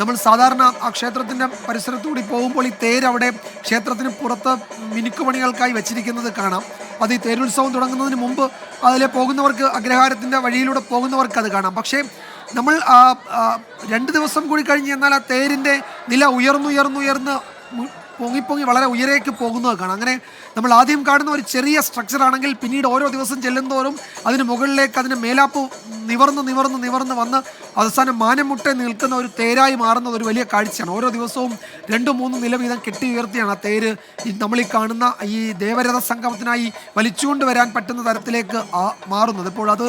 നമ്മൾ സാധാരണ ആ ക്ഷേത്രത്തിന്റെ പരിസരത്തുകൂടി പോകുമ്പോൾ ഈ തേര് അവിടെ ക്ഷേത്രത്തിന് പുറത്ത് മിനുക്കുപണികൾക്കായി വെച്ചിരിക്കുന്നത് കാണാം. അത് ഈ തേരുത്സവം തുടങ്ങുന്നതിന് മുമ്പ് അതിലെ പോകുന്നവർക്ക് അഗ്രഹാരത്തിന്റെ വഴിയിലൂടെ പോകുന്നവർക്ക് അത് കാണാം. പക്ഷേ നമ്മൾ രണ്ട് ദിവസം കൂടി കഴിഞ്ഞ് എന്നാൽ ആ തേരിന്റെ നില ഉയർന്നുയർന്നുയർന്ന് പൊങ്ങിപ്പൊങ്ങി പൊങ്ങി പൊങ്ങി വളരെ ഉയരേക്ക് പോകുന്നത് കാണാം. അങ്ങനെ നമ്മൾ ആദ്യം കാണുന്ന ഒരു ചെറിയ സ്ട്രക്ചർ ആണെങ്കിൽ പിന്നീട് ഓരോ ദിവസം ചെല്ലുന്തോറും അതിന് മുകളിലേക്ക് അതിന് മേലാപ്പ് നിവർന്ന് നിവർന്ന് നിവർന്ന് വന്ന് അവസാനം മാനമുട്ടെ നിൽക്കുന്ന ഒരു തേരായി മാറുന്നത് ഒരു വലിയ കാഴ്ചയാണ്. ഓരോ ദിവസവും രണ്ടു മൂന്ന് നില വീതം കെട്ടി ഉയർത്തിയാണ് ആ തേര്. നമ്മൾ ഈ കാണുന്ന ഈ ദേവരഥ സംഗമത്തിനായി വലിച്ചുകൊണ്ട് വരാൻ പറ്റുന്ന തരത്തിലേക്ക് ആ മാറുന്നത്. ഇപ്പോൾ അത്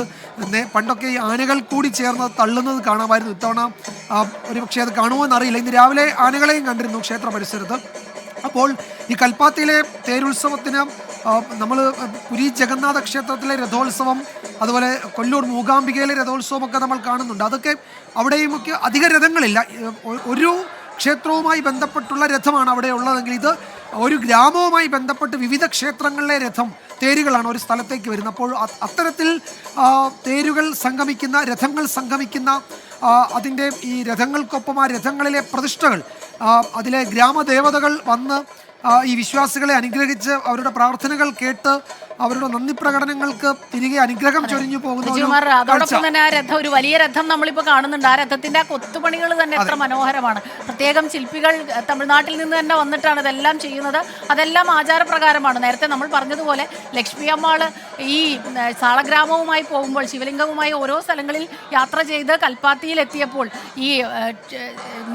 പണ്ടൊക്കെ ഈ ആനകൾ കൂടി ചേർന്ന് തള്ളുന്നത് കാണാമായിരുന്നു. ഇത്തവണ ഒരു പക്ഷേ അത് കാണുമോ എന്നറിയില്ല ഇന്ന് രാവിലെ ആനകളെയും കണ്ടിരുന്നു ക്ഷേത്ര പരിസരത്ത്. അപ്പോൾ ഈ കൽപ്പാത്തിയിലെ തേരുത്സവത്തിന് നമ്മൾ പുരി ജഗന്നാഥ ക്ഷേത്രത്തിലെ രഥോത്സവം അതുപോലെ കൊല്ലൂർ മൂകാംബികയിലെ രഥോത്സവം ഒക്കെ നമ്മൾ കാണുന്നുണ്ട്. അതൊക്കെ അവിടെയുമൊക്കെ അധിക രഥങ്ങളില്ല. ഒരു ക്ഷേത്രവുമായി ബന്ധപ്പെട്ടുള്ള രഥമാണ് അവിടെ ഉള്ളതെങ്കിൽ ഇത് ഒരു ഗ്രാമവുമായി ബന്ധപ്പെട്ട് വിവിധ ക്ഷേത്രങ്ങളിലെ രഥം തേരുകളാണ് ഒരു സ്ഥലത്തേക്ക് വരുന്നത്. അപ്പോൾ അത്തരത്തിൽ തേരുകൾ സംഗമിക്കുന്ന രഥങ്ങൾ സംഗമിക്കുന്ന അതിന്റെ ഈ രഥങ്ങൾക്കൊപ്പം ആ രഥങ്ങളിലെ പ്രതിഷ്ഠകൾ അതിലെ ഗ്രാമദേവതകൾ വന്ന് ഈ വിശ്വാസികളെ അനുഗ്രഹിച്ച് അവരുടെ പ്രാർത്ഥനകൾ കേട്ട് അവരുടെ നന്ദി പ്രകടനങ്ങൾക്ക് തിരികെ അനുഗ്രഹം ചൊരിഞ്ഞു പോകുന്ന അതോടൊപ്പം തന്നെ ആ രഥം ഒരു വലിയ രഥം നമ്മളിപ്പോൾ കാണുന്നുണ്ട്. ആ രഥത്തിന്റെ ആ കൊത്തുപണികൾ തന്നെ എത്ര മനോഹരമാണ്. പ്രത്യേകം ശില്പികൾ തമിഴ്നാട്ടിൽ നിന്ന് തന്നെ വന്നിട്ടാണ് ഇതെല്ലാം ചെയ്യുന്നത്. അതെല്ലാം ആചാരപ്രകാരമാണ്. നേരത്തെ നമ്മൾ പറഞ്ഞതുപോലെ ലക്ഷ്മി അമ്മാൾ ഈ സാളഗ്രാമവുമായി പോകുമ്പോൾ ശിവലിംഗവുമായി ഓരോ സ്ഥലങ്ങളിൽ യാത്ര ചെയ്ത് കൽപ്പാത്തിയിൽ എത്തിയപ്പോൾ ഈ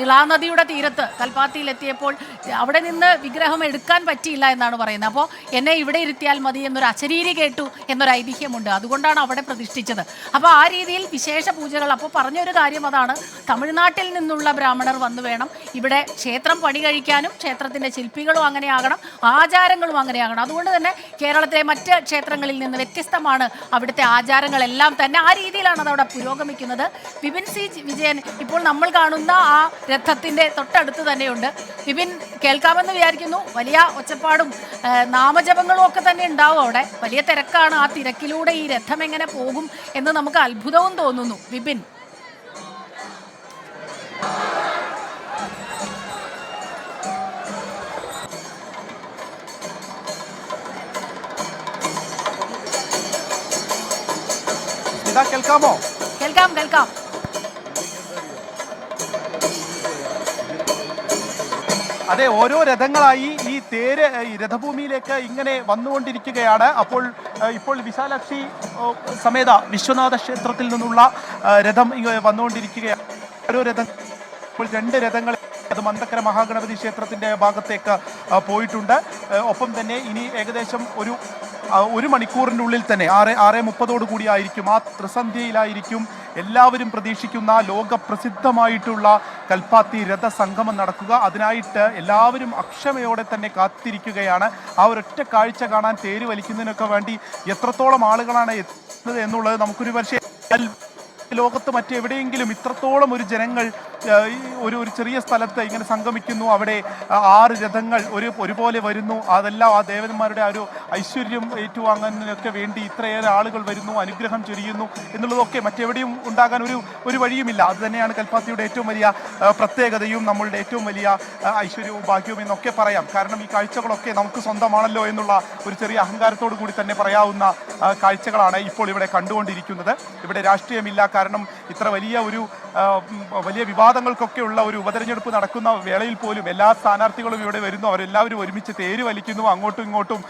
നിളാനദിയുടെ തീരത്ത് കൽപ്പാത്തിയിൽ എത്തിയപ്പോൾ അവിടെ നിന്ന് വിഗ്രഹം എടുക്കാൻ പറ്റിയില്ല എന്നാണ് പറയുന്നത്. അപ്പോൾ എന്നെ ഇവിടെ ഇരുത്തിയാൽ മതി എന്നൊരു അശരീരി കേട്ടു എന്നൊരു ഐതിഹ്യമുണ്ട്. അതുകൊണ്ടാണ് അവിടെ പ്രതിഷ്ഠിച്ചത്. അപ്പോൾ ആ രീതിയിൽ വിശേഷ പൂജകൾ അപ്പോൾ പറഞ്ഞൊരു കാര്യം അതാണ്. തമിഴ്നാട്ടിൽ നിന്നുള്ള ബ്രാഹ്മണർ വന്നു വേണം. ഇവിടെ ക്ഷേത്രം പണി കഴിക്കാനും ക്ഷേത്രത്തിന്റെ ശില്പികളും അങ്ങനെയാകണം ആചാരങ്ങളും അങ്ങനെയാകണം അതുകൊണ്ട് തന്നെ കേരളത്തിലെ മറ്റ് ക്ഷേത്രങ്ങളിൽ നിന്ന് വ്യത്യസ്തമാണ് അവിടുത്തെ ആചാരങ്ങളെല്ലാം തന്നെ. ആ രീതിയിലാണ് അതവിടെ പുരോഗമിക്കുന്നത്. വിപിൻ സി വിജയൻ ഇപ്പോൾ നമ്മൾ കാണുന്ന ആ രഥത്തിന്റെ തൊട്ടടുത്ത് തന്നെയുണ്ട്. വിപിൻ കേൾക്കാമെന്ന് വിചാരിക്കുന്നു. വലിയ ഒച്ചപ്പാടും നാമജപങ്ങളും ഒക്കെ തന്നെ ഉണ്ടാവും അവിടെ. വലിയ തിരക്കാണ് ആ തിരക്കിലൂടെ ഈ രഥം എങ്ങനെ പോകും എന്ന് നമുക്ക് അത്ഭുതവും തോന്നുന്നു. വിപിൻ. കേൾക്കാമോ? കേൾക്കാം കേൾക്കാം. അതെ ഓരോ രഥങ്ങളായി ഈ തേര് രഥഭൂമിയിലേക്ക് ഇങ്ങനെ വന്നുകൊണ്ടിരിക്കുകയാണ്. അപ്പോൾ ഇപ്പോൾ വിശാലാക്ഷി സമേത വിശ്വനാഥ ക്ഷേത്രത്തിൽ നിന്നുള്ള രഥം വന്നുകൊണ്ടിരിക്കുകയാണ്. ഓരോ രഥം ഇപ്പോൾ രണ്ട് രഥങ്ങൾ അത് മന്തക്കര മഹാഗണപതി ക്ഷേത്രത്തിന്റെ ഭാഗത്തേക്ക് പോയിട്ടുണ്ട്. ഒപ്പം തന്നെ ഇനി ഏകദേശം ഒരു ആ, മണിക്കൂറിന്റെ ഉള്ളിൽ തന്നെ ആറ് ആറ് മുപ്പതോട് കൂടിയായിരിക്കും ആ ത്രിസന്ധ്യയിലായിരിക്കും എല്ലാവരും പ്രതീക്ഷിക്കുന്ന ലോകപ്രസിദ്ധമായിട്ടുള്ള കൽപ്പാത്തി രഥസംഗമം നടക്കുക. അതിനായിട്ട് എല്ലാവരും അക്ഷമയോടെ തന്നെ കാത്തിരിക്കുകയാണ്. ആ ഒരൊറ്റ കാഴ്ച കാണാൻ തേര് വലിക്കുന്നതിനൊക്കെ വേണ്ടി എത്രത്തോളം ആളുകളാണ് എത്തുന്നത് എന്നുള്ളത് നമുക്കൊരു പക്ഷേ ലോകത്ത് മറ്റെവിടെയെങ്കിലും ഇത്രത്തോളം ഒരു ജനങ്ങൾ ഒരു ഒരു ചെറിയ സ്ഥലത്ത് ഇങ്ങനെ സംഗമിക്കുന്നു അവിടെ ആറ് രഥങ്ങൾ ഒരു ഒരുപോലെ വരുന്നു അതെല്ലാം ആ ദേവന്മാരുടെ ആ ഒരു ഐശ്വര്യം ഏറ്റുവാങ്ങാനൊക്കെ വേണ്ടി ഇത്രയേറെ ആളുകൾ വരുന്നു അനുഗ്രഹം ചൊരിയുന്നു എന്നുള്ളതൊക്കെ മറ്റെവിടെയും ഉണ്ടാകാൻ ഒരു ഒരു വഴിയുമില്ല. അത് തന്നെയാണ് കൽപ്പാത്തിയുടെ ഏറ്റവും വലിയ പ്രത്യേകതയും നമ്മളുടെ ഏറ്റവും വലിയ ഐശ്വര്യവും ഭാഗ്യവും എന്നൊക്കെ പറയാം. കാരണം ഈ കാഴ്ചകളൊക്കെ നമുക്ക് സ്വന്തമാണല്ലോ എന്നുള്ള ഒരു ചെറിയ അഹങ്കാരത്തോടു കൂടി തന്നെ പറയാവുന്ന കാഴ്ചകളാണ് ഇപ്പോൾ ഇവിടെ കണ്ടുകൊണ്ടിരിക്കുന്നത്. ഇവിടെ രാഷ്ട്രീയമില്ല കാരണം ഇത്ര വലിയ ഒരു വലിയ വിവാദങ്ങൾക്കൊക്കെ ഉള്ള ഒരു ഉപതെരഞ്ഞെടുപ്പ് നടക്കുന്ന വേളയിൽ പോലും എല്ലാ സ്ഥാനാർത്ഥികളും ഇവിടെ വരുന്നു. അവരെല്ലാവരും ഒരുമിച്ച് തേര് വലിക്കുന്നു. അങ്ങോട്ടും ഇങ്ങോട്ടും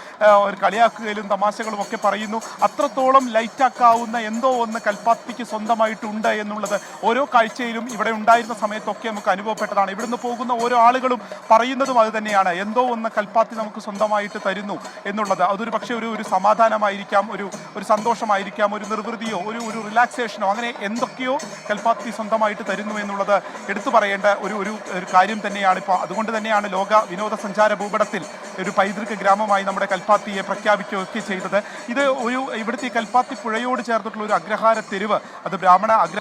കളിയാക്കുകയിലും തമാശകളും ഒക്കെ പറയുന്നു. അത്രത്തോളം ലൈറ്റാക്കാവുന്ന എന്തോ ഒന്ന് കൽപ്പാത്തിക്ക് സ്വന്തമായിട്ടുണ്ട് എന്നുള്ളത് ഓരോ കാഴ്ചയിലും ഇവിടെ ഉണ്ടായിരുന്ന സമയത്തൊക്കെ നമുക്ക് അനുഭവപ്പെട്ടതാണ്. ഇവിടുന്ന് പോകുന്ന ഓരോ ആളുകളും പറയുന്നതും അത് തന്നെയാണ്. എന്തോ ഒന്ന് കൽപ്പാത്തി നമുക്ക് സ്വന്തമായിട്ട് തരുന്നു എന്നുള്ളത്. അതൊരു പക്ഷേ ഒരു ഒരു സമാധാനമായിരിക്കാം ഒരു ഒരു സന്തോഷമായിരിക്കാം ഒരു നിർവൃതിയോ ഒരു ഒരു റിലാക്സേഷനോ അങ്ങനെ എന്തൊക്കെയോ കൽപ്പാത്തി സ്വന്തമായിട്ട് തരുന്നു എന്നുള്ളത് എടുത്തു പറയേണ്ട ഒരു ഒരു കാര്യം തന്നെയാണ് ഇപ്പോൾ അതുകൊണ്ട് തന്നെയാണ് ലോക വിനോദസഞ്ചാര ഭൂപടത്തിൽ ഒരു പൈതൃക ഗ്രാമമായി നമ്മുടെ കൽപ്പാത്തിയെ പ്രഖ്യാപിക്കുകയൊക്കെ ചെയ്തത്. ഇത് ഒരു ഇവിടുത്തെ കൽപ്പാത്തി പുഴയോട് ചേർന്നിട്ടുള്ള ഒരു അഗ്രഹാര തെരുവ്. അത് ബ്രാഹ്മണ അഗ്ര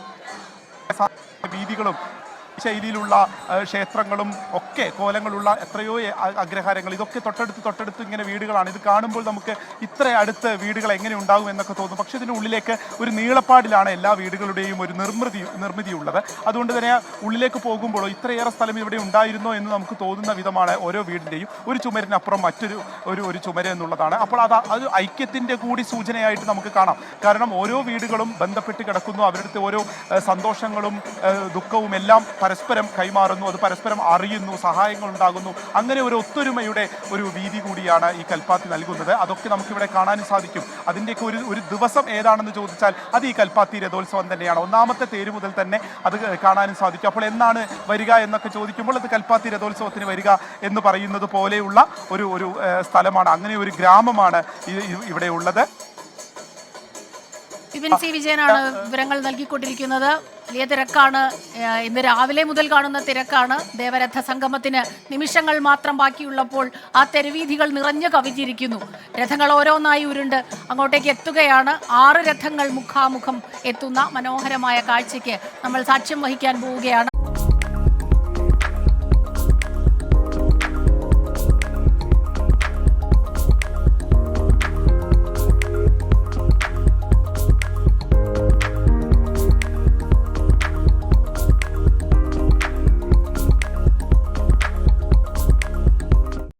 വീതികളും ശൈലിയിലുള്ള ക്ഷേത്രങ്ങളും ഒക്കെ കോലങ്ങളുള്ള എത്രയോ അഗ്രഹാരങ്ങൾ. ഇതൊക്കെ തൊട്ടടുത്ത് തൊട്ടടുത്ത് ഇങ്ങനെ വീടുകളാണ്. ഇത് കാണുമ്പോൾ നമുക്ക് ഇത്ര അടുത്ത് വീടുകൾ എങ്ങനെ ഉണ്ടാകും എന്നൊക്കെ തോന്നും. പക്ഷേ ഇതിന്റെ ഉള്ളിലേക്ക് ഒരു നീളപ്പാടിലാണ് എല്ലാ വീടുകളുടെയും ഒരു നിർമ്മിതി നിർമ്മിതി ഉള്ളത് അതുകൊണ്ട് തന്നെ ഉള്ളിലേക്ക് പോകുമ്പോഴോ ഇത്രയേറെ സ്ഥലം ഇവിടെ ഉണ്ടായിരുന്നോ എന്ന് നമുക്ക് തോന്നുന്ന വിധമാണ് ഓരോ വീടിന്റെയും. ഒരു ചുമരിനപ്പുറം മറ്റൊരു ഒരു ഒരു ചുമര് എന്നുള്ളതാണ്. അപ്പോൾ അത് അത് ഐക്യത്തിന്റെ കൂടി സൂചനയായിട്ട് നമുക്ക് കാണാം. കാരണം ഓരോ വീടുകളും ബന്ധപ്പെട്ട് കിടക്കുന്നു. അവരുടെ ഓരോ സന്തോഷങ്ങളും ദുഃഖവും എല്ലാം പരസ്പരം കൈമാറുന്നു അത് പരസ്പരം അറിയുന്നു സഹായങ്ങൾ ഉണ്ടാകുന്നു അങ്ങനെ ഒരു ഒത്തൊരുമയുടെ ഒരു വീതി കൂടിയാണ് ഈ കൽപ്പാത്തി നൽകുന്നത്. അതൊക്കെ നമുക്കിവിടെ കാണാനും സാധിക്കും. അതിന്റെയൊക്കെ ഒരു ഒരു ദിവസം ഏതാണെന്ന് ചോദിച്ചാൽ അത് ഈ കൽപ്പാത്തി രഥോത്സവം തന്നെയാണ്. ഒന്നാമത്തെ തേര് മുതൽ തന്നെ അത് കാണാനും സാധിക്കും. അപ്പോൾ എന്നാണ് വരിക എന്നൊക്കെ ചോദിക്കുമ്പോൾ അത് കൽപ്പാത്തി രഥോത്സവത്തിന് വരിക എന്ന് പറയുന്നത് പോലെയുള്ള ഒരു ഒരു സ്ഥലമാണ്. അങ്ങനെ ഒരു ഗ്രാമമാണ് ഇവിടെ ഉള്ളത്. വിപിൻ സി വിജയനാണ് വിവരങ്ങൾ നൽകിക്കൊണ്ടിരിക്കുന്നത്. വലിയ തിരക്കാണ്. ഇന്ന് രാവിലെ മുതൽ കാണുന്ന തിരക്കാണ്. ദേവരഥ സംഗമത്തിന് നിമിഷങ്ങൾ മാത്രം ബാക്കിയുള്ളപ്പോൾ ആ തെരുവീഥികൾ നിറഞ്ഞു കവിഞ്ഞിരിക്കുന്നു. രഥങ്ങൾ ഓരോന്നായി ഉരുണ്ട് അങ്ങോട്ടേക്ക് എത്തുകയാണ്. ആറ് രഥങ്ങൾ മുഖാമുഖം എത്തുന്ന മനോഹരമായ കാഴ്ചയ്ക്ക് നമ്മൾ സാക്ഷ്യം വഹിക്കാൻ പോവുകയാണ്.